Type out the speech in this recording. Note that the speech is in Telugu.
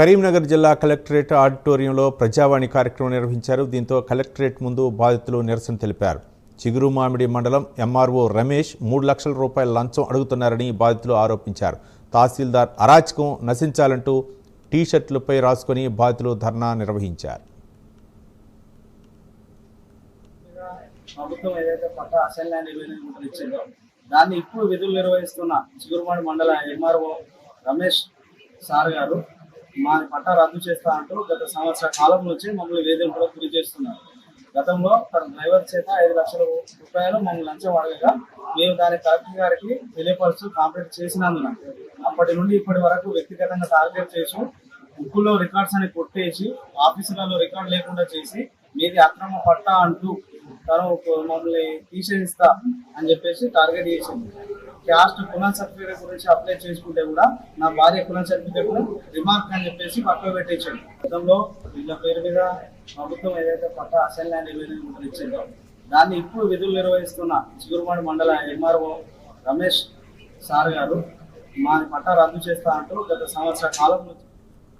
కరీంనగర్ జిల్లా కలెక్టరేట్ ఆడిటోరియంలో ప్రజావాణి కార్యక్రమం నిర్వహించారు. దీంతో కలెక్టరేట్ ముందు బాధితులు నిరసన తెలిపారు. చిగురు మామిడి మండలం ఎంఆర్ఓ రమేష్ మూడు లక్షల రూపాయల లంచం అడుగుతున్నారని బాధితులు ఆరోపించారు. తహసీల్దార్ అరాచకం నశించాలంటూ టీషర్ట్లపై రాసుకొని బాధితులు ధర్నా నిర్వహించారు. ప్రభుత్వం ఏదైతే పట్ట అసైన్ ల్యాండ్ ఇచ్చిందో దాన్ని ఇప్పుడు విధులు నిర్వహిస్తున్న చిగురుమాడి మండల ఎంఆర్ఓ రమేష్ సార్ గారు మా పట్ట రద్దు చేస్తా అంటూ గత సంవత్సర కాలం నుంచి మమ్మల్ని వేధింపులకు గురి చేస్తున్నారు. గతంలో తన డ్రైవర్ చేత ఐదు లక్షల రూపాయలు మమ్మల్ని లంచం అడగగా మేము దాని కలెక్టర్ గారికి తెలియపరుస్తూ కాంప్లీట్ చేసినందున అప్పటి నుండి ఇప్పటి వరకు వ్యక్తిగతంగా టార్గెట్ చేసి బుక్కులో రికార్డ్స్ అని కొట్టేసి ఆఫీసులలో రికార్డ్ లేకుండా చేసి మీది అక్రమ పట్టా అంటూ తను మమ్మల్ని తీసేస్తా అని చెప్పేసి టార్గెట్ చేసింది. క్యాస్ట్ పునః సర్టిఫికేట్ గురించి అప్లై చేసుకుంటే కూడా నా భార్య పునః సర్టిఫికేట్ రిమార్క్ అని చెప్పేసి పక్కన పెట్టేసాడు. గతంలో వీళ్ళ పేరు మీద ప్రభుత్వం ఏదైతే పట్టా అసెంబ్లీ ల్యాండ్ ఇరవై ఇచ్చిందో దాన్ని ఇప్పుడు విధులు నిర్వహిస్తున్న చిగురుమాడి మండల ఎంఆర్ఓ రమేష్ సార్ గారు మా పట్టా రద్దు చేస్తా అంటూ గత సంవత్సర కాలం నుంచి